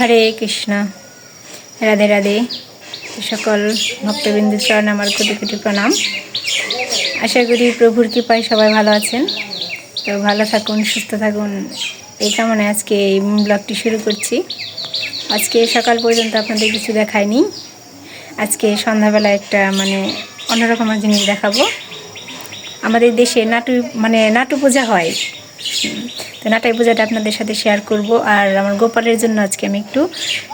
হরে কৃষ্ণ। রাধে রাধে। সকল ভক্তবৃন্দের চরণ আমার কোটি কোটি প্রণাম। আশা করি প্রভুর কৃপায় সবাই ভালো আছেন। তো ভালো থাকুন, সুস্থ থাকুন। এই কামনায় আজকে এই ব্লগটি শুরু করছি। আজকে সকাল পর্যন্ত আপনাদের কিছু দেখায়নি। আজকে সন্ধ্যাবেলা একটা মানে অন্যরকম জিনিস দেখাবো। আমাদের দেশে নাটু মানে নাটু পূজা হয়। তো নাটাই পূজাটা আপনাদের সাথে শেয়ার করব। আর আমার গোপালের জন্য আজকে আমি একটু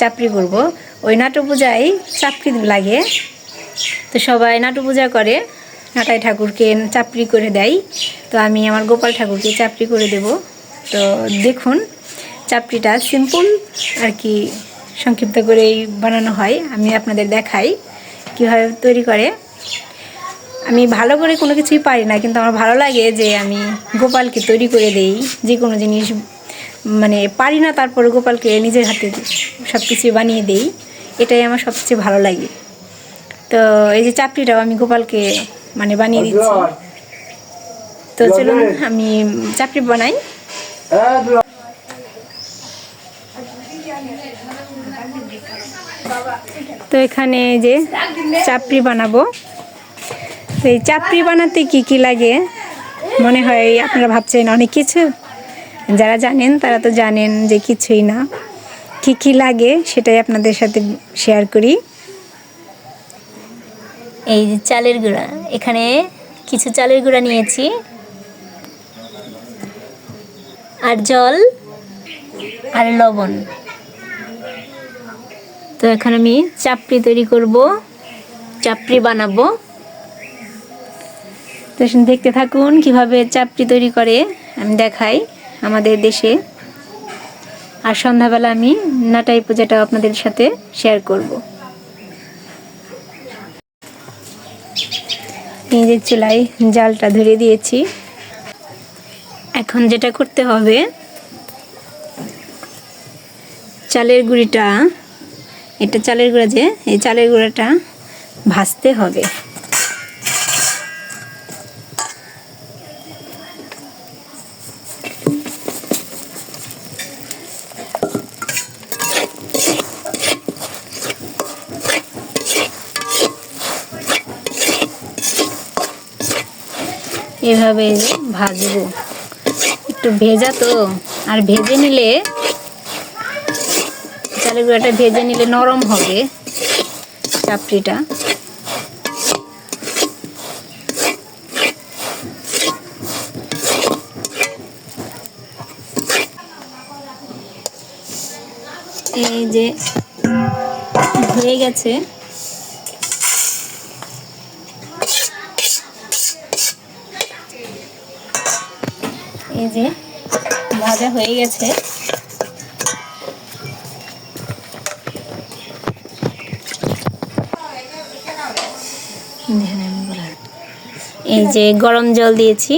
চাপড়ি করব। ওই নাটু পূজায় চাপড়ি লাগে। তো সবাই নাটু পূজা করে, নাটাই ঠাকুরকে চাপড়ি করে দেয়। তো আমি আমার গোপাল ঠাকুরকে চাপড়ি করে দেব। তো দেখুন, চাপড়িটা সিম্পল আর কি সংক্ষিপ্ত করেই বানানো হয়। আমি আপনাদের দেখাই কীভাবে তৈরি করে। আমি ভালো করে কোনো কিছুই পারি না কিন্তু আমার ভালো লাগে যে আমি গোপালকে তৈরি করে দেই যে কোনো জিনিস মানে পারি না তারপরে গোপালকে নিজের হাতে সব কিছু বানিয়ে দেই এটাই আমার সবচেয়ে ভালো লাগে। তো এই যে চাপড়িটাও আমি গোপালকে মানে বানিয়ে দিচ্ছি। তো চলুন আমি চাপড়ি বানাই। তো এখানে যে চাপড়ি বানাবো। এই চাপড়ি বানাতে কি কি লাগে? মনে হয় আপনারা ভাবছেন অনেক কিছু। যারা জানেন তারা তো জানেন যে কিছুই না। কি কি লাগে সেটাই আপনাদের সাথে শেয়ার করি। এই যে চালের গুঁড়া। এখানে কিছু চালের গুঁড়া নিয়েছি। আর জল। আর লবণ। তো এখন আমি চাপড়ি তৈরি করব। চাপড়ি বানাবো। তো দেখতে থাকুন কীভাবে চাপটি তৈরি করে। আমি দেখাই আমাদের দেশে। আর সন্ধ্যাবেলা আমি নাটাই পূজাটা আপনাদের সাথে শেয়ার করব। নিজের চুলায় জালটা ধরে দিয়েছি। এখন যেটা করতে হবে, চালের গুঁড়িটা, এটা চালের গুঁড়া যে, এই চালের গুঁড়াটা ভাজতে হবে। এভাবে ভাজবো। একটু ভেজা তো, আর ভেজে নিলে, চালের গুঁড়াটা ভেজে নিলে নরম হবে চাপড়িটা। এই যে, হয়ে গেছে এই যে ভাজা হয়ে গেছে। এই যে গরম জল দিয়েছি।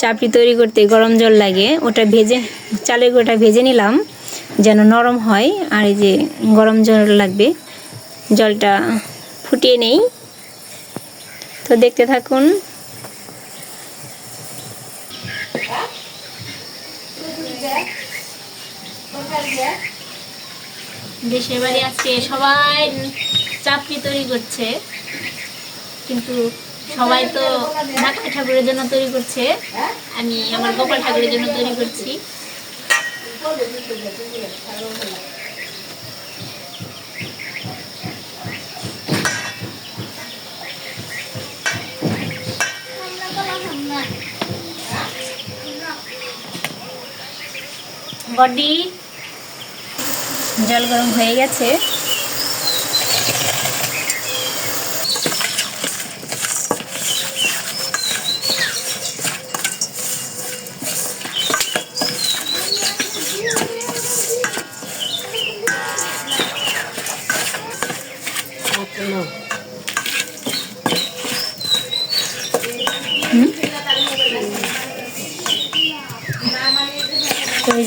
চাপড়ি তৈরি করতে গরম জল লাগে। ওটা ভেজে চালের গোটা ভেজে নিলাম যেন নরম হয়। আর এই যে গরম জল লাগবে, জলটা ফুটিয়ে নেই। তো দেখতে থাকুন। দেশের বাড়ি আজকে সবাই চাকরি তৈরি করছে। কিন্তু সবাই তো ঢাকা ঠাকুরের জন্য তৈরি করছে। আমি আমার গোপাল ঠাকুরের জন্য তৈরি করছি। বডি জল গরম হয়ে গেছে।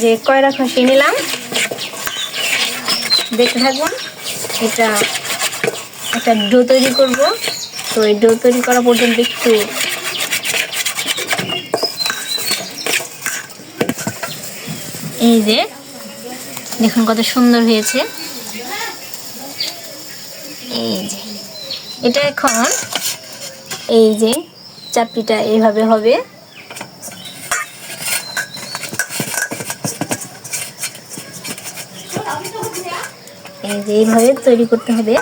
যে কয়রা খসি নিলাম। দেখতে থাকুন, এটা একটা ডো তৈরি করব। তো এই ডো তৈরি করা পর্যন্ত একটু এই যে, দেখুন কত সুন্দর হয়েছে। এই যে, এটা এখন এই যে চাপড়িটা এইভাবে হবে। এইভাবে তৈরি করতে হবে।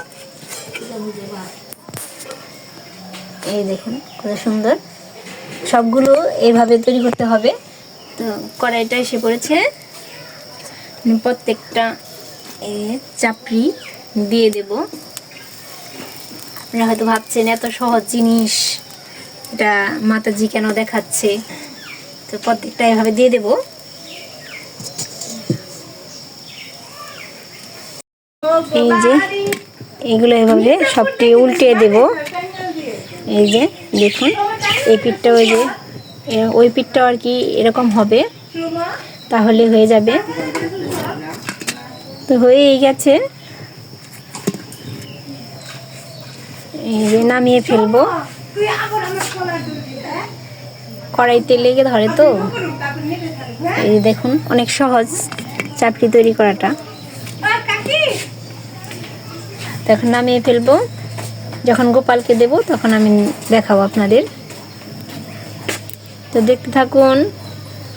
এই দেখুন, কত সুন্দর। সবগুলো এইভাবে তৈরি করতে হবে। তো কড়াইটা এসে পড়েছে। প্রত্যেকটা চাপড়ি দিয়ে দেব। আপনারা হয়তো ভাবছেন, এত সহজ জিনিস। এটা মাতাজি কেন দেখাচ্ছে? তো প্রত্যেকটা এভাবে দিয়ে দেব। এই যে, এগুলো এভাবে সবটি উল্টে দেব। এই যে, দেখুন, এই পিঠটা ওই যে ওই পিঠটা আর কি এরকম হবে। তাহলে হয়ে যাবে। তো হয়েই গেছে। এই যে নামিয়ে ফেলব। কড়াইতে লেগে ধরে তো? এই দেখুন, অনেক সহজ চাপড়ি তৈরি করাটা। তখন নামিয়ে ফেলব। যখন গোপালকে দেব, তখন আমি দেখাবো আপনাদের। তো দেখতে থাকুন,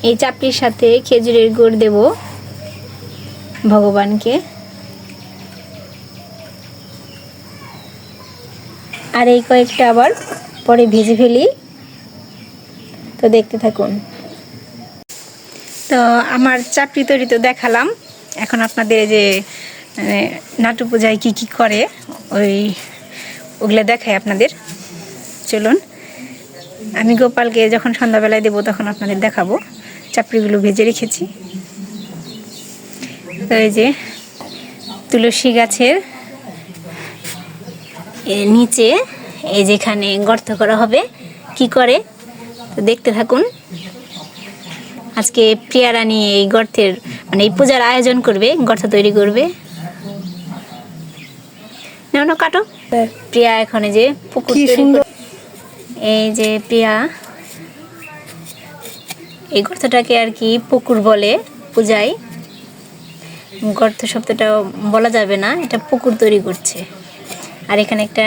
এই চাপড়ির সাথে খেজুরের গুড় দেব ভগবানকে। আর এই কয়েকটা আবার পরে ভেজে ফেলি। তো দেখতে থাকুন। তো আমার চাপড়ি তৈরি তো দেখালাম। এখন আপনাদের যে মানে, নাটু পূজায় কী কী করে ওই ওগুলো দেখাই আপনাদের। চলুন আমি গোপালকে যখন সন্ধ্যাবেলায় দেবো তখন আপনাদের দেখাবো। চাপড়িগুলো ভেজে রেখেছি। তো এই যে তুলসী গাছের নিচে এই যেখানে গর্ত করা হবে কি করে? তো দেখতে থাকুন। আজকে প্রিয়া রানী এই গর্তের মানে এই পূজার আয়োজন করবে গর্ত তৈরি করবে। নাও না কাটো। প্রিয়া এখন যে পুকুর সুন্দর। এই যে প্রিয়া এই গর্তটাকে আর কি পুকুর বলে পূজায় গর্ত শব্দটা বলা যাবে না এটা পুকুর তৈরি করছে। আর এখানে একটা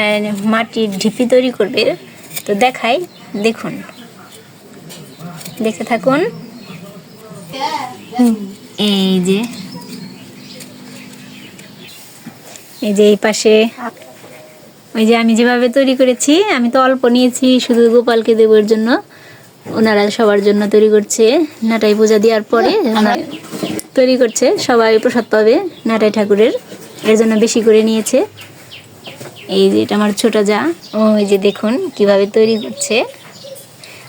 মাটির ঢিপি তৈরি করবে। তো দেখাই দেখুন। দেখতে থাকুন। এই যে এই যে এই পাশে, ওই যে আমি যেভাবে তৈরি করেছি, আমি তো অল্প নিয়েছি, শুধু গোপালকে দেবের জন্য। ওনারা সবার জন্য তৈরি করছে নাটাই পূজা দেওয়ার পরে, ওনারা তৈরি করছে, সবাই প্রসাদ পাবে নাটাই ঠাকুরের, এর জন্য বেশি করে নিয়েছে। এই যে এটা আমার ছোট যা ও ওই যে দেখুন কীভাবে তৈরি করছে।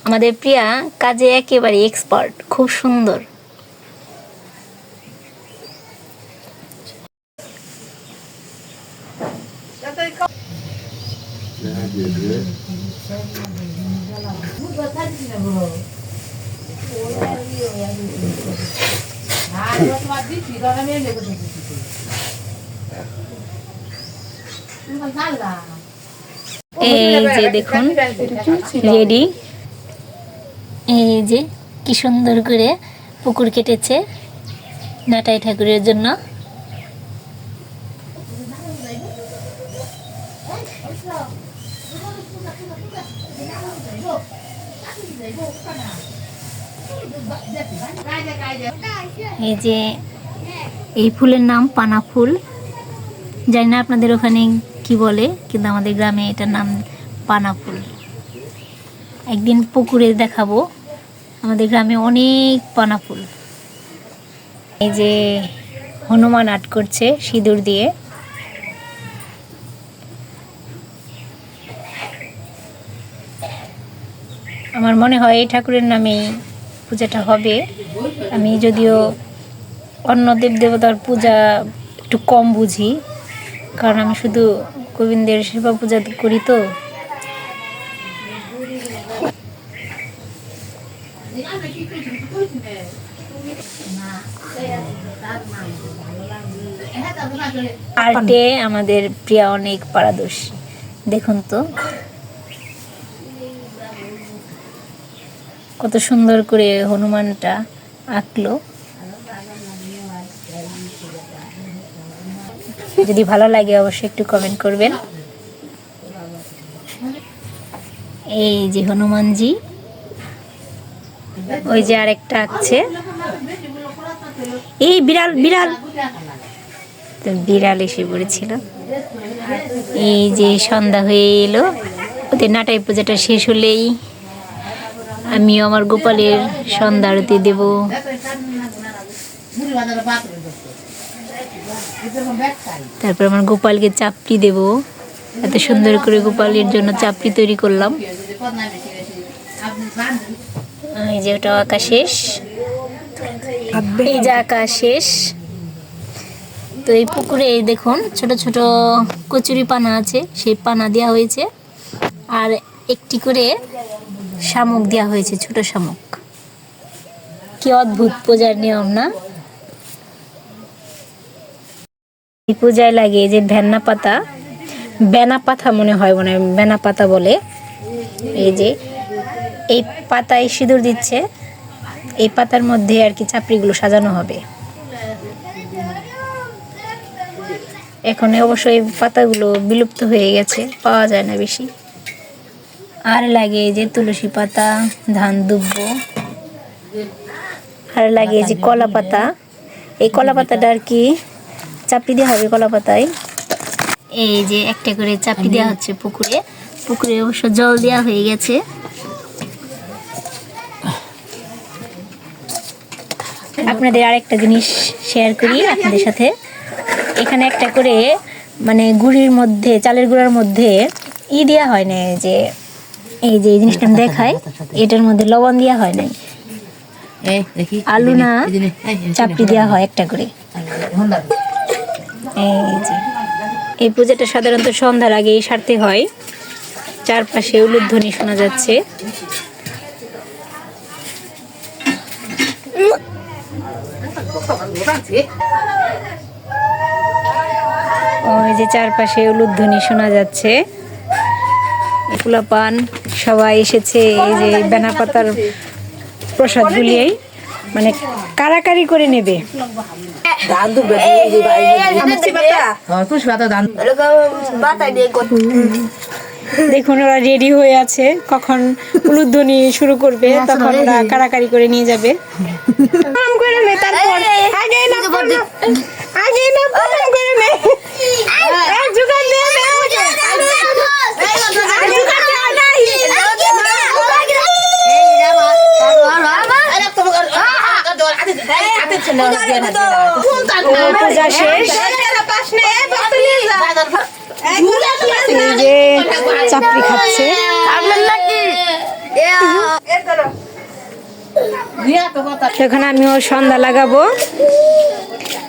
আমাদের প্রিয়া কাজে একেবারে এক্সপার্ট খুব সুন্দর। এই যে দেখুন রেডি। এই যে কি সুন্দর করে পুকুর কেটেছে নাটাই ঠাকুরের জন্য। যে এই ফুলের নাম পানা ফুল। জানি না আপনাদের ওখানে কি বলে, কিন্তু আমাদের গ্রামে এটার নাম পানা ফুল। একদিন পুকুরে দেখাবো। আমাদের গ্রামে অনেক পানা ফুল। এই যে হনুমান আট করছে সিঁদুর দিয়ে। আমার মনে হয় এই ঠাকুরের নামেই পূজাটা হবে। আমি যদিও অন্য দেব দেবতার পূজা একটু কম বুঝি, কারণ আমি শুধু গোবিন্দের সেবা পূজা করি তো। আর্টে আমাদের প্রিয়া অনেক পারদর্শী, দেখুন তো। কত সুন্দর করে হনুমানটা আঁকলো। যদি ভালো লাগে অবশ্যই একটু কমেন্ট করবেন। এই যে হনুমানজি, ওই যে আরেকটা আছে। এই বিড়াল বিড়াল। তো বিড়াল এসে পড়েছিল। এই যে সন্ধ্যা হয়ে এলো। ওদের নাটাই পূজাটা শেষ হলেই আমিও আমার গোপালের সন্ধ্যা আরতি দেব। তারপর আমার গোপালকে চাপড়ি দেব। এত সুন্দর করে গোপালের জন্য চাপড়ি তৈরি করলাম। এই যে ওটা আঁকা শেষ। এই যে আঁকা শেষ। তো এই পুকুরে দেখুন ছোট ছোট কচুরি পানা আছে সেই পানা দেওয়া হয়েছে। আর একটি করে শামুক দেওয়া হয়েছে ছোট শামুক। কি অদ্ভুত পূজার নিয়ম না? এই পূজায় লাগে এই যে ভেন্না পাতা বেনা পাতা মনে হয় মনে হয় বেনা পাতা বলে। এই যে এই পাতায় সিঁদুর দিচ্ছে এই পাতার মধ্যে আর কি চাপড়িগুলো সাজানো হবে। এখন অবশ্য এই পাতাগুলো বিলুপ্ত হয়ে গেছে পাওয়া যায় না বেশি। আর লাগে এই যে তুলসী পাতা ধান দুব্ব আর লাগে এই যে কলা পাতা এই কলা পাতাটা আর কি চাপি দেওয়া হবে কলা পাতায় এই যে একটা করে চাপি দেওয়া হচ্ছে পুকুরে পুকুরে অবশ্য জল দেওয়া হয়ে গেছে আপনাদের আরেকটা জিনিস শেয়ার করি আপনাদের সাথে এখানে একটা করে মানে গুড়ির মধ্যে চালের গুঁড়ার মধ্যে ই দেওয়া হয় না যে এই যে এই জিনিসটা দেখাই এটার মধ্যে লবণ দেওয়া হয় নাই আলু না চাপড়ি দেওয়া হয় একটা করে এই যে এই পূজাটা সাধারণত সন্ধ্যার আগেই সারতে হয়। চারপাশে উলুধ্বনি শোনা যাচ্ছে। ওই যে চারপাশে উলুধ্বনি শোনা যাচ্ছে। পান সবাই এসেছে এই যে বেনা পাতার প্রসাদ গুলিয়েই মানে কারাকারি করে নেবে। দেখুন ওরা রেডি হয়ে আছে। কখন উলুধ্বনি শুরু করবে তখন ওরা কারাকারি করে নিয়ে যাবে। প্রণাম করে নে তারপর। আগে না প্রণাম আগে না প্রণাম করে নে এক জোগাড় দে দে আমাকে এক জোগাড় দে নাই পূজা শেষ। এই চাপড়ি খাচ্ছে। সেখানে আমিও সন্ধ্যা লাগাবো।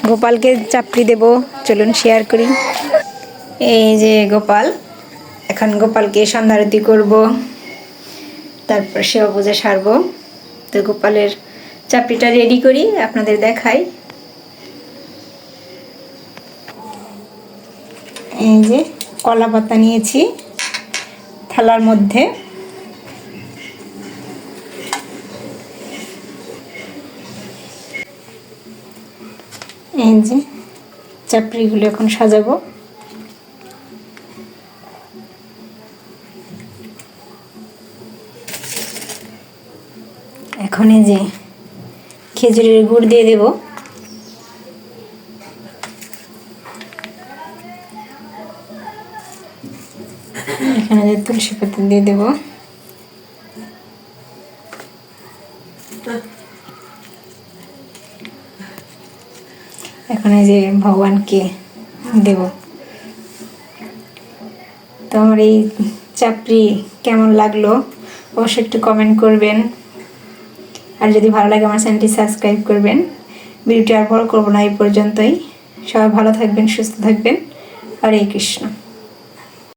গোপালকে চাপড়ি দেব। চলুন শেয়ার করি। এই যে গোপাল এখন গোপালকে সন্ধ্যা আরতি করব। তারপর সেবা পূজা সারবো। তো গোপালের চাপড়িটা রেডি করি আপনাদের দেখাই। এই যে কলা পাতা নিয়েছি থালার মধ্যে। এই যে চাপড়িগুলো এখন সাজাবো। এখন এই যে খেজুরের গুড় দিয়ে দেব। তুলসী পাতা দিয়ে দেব। এখন এই যে ভগবানকে দেব। তো আমার এই চাপড়ি কেমন লাগল অবশ্যই একটু কমেন্ট করবেন। আর যদি ভালো লাগে আমার চ্যানেলটি সাবস্ক্রাইব করবেন। ভিডিওটি আর বড় করব না এই পর্যন্তই। সবাই ভালো থাকবেন, সুস্থ থাকবেন। হরে কৃষ্ণ।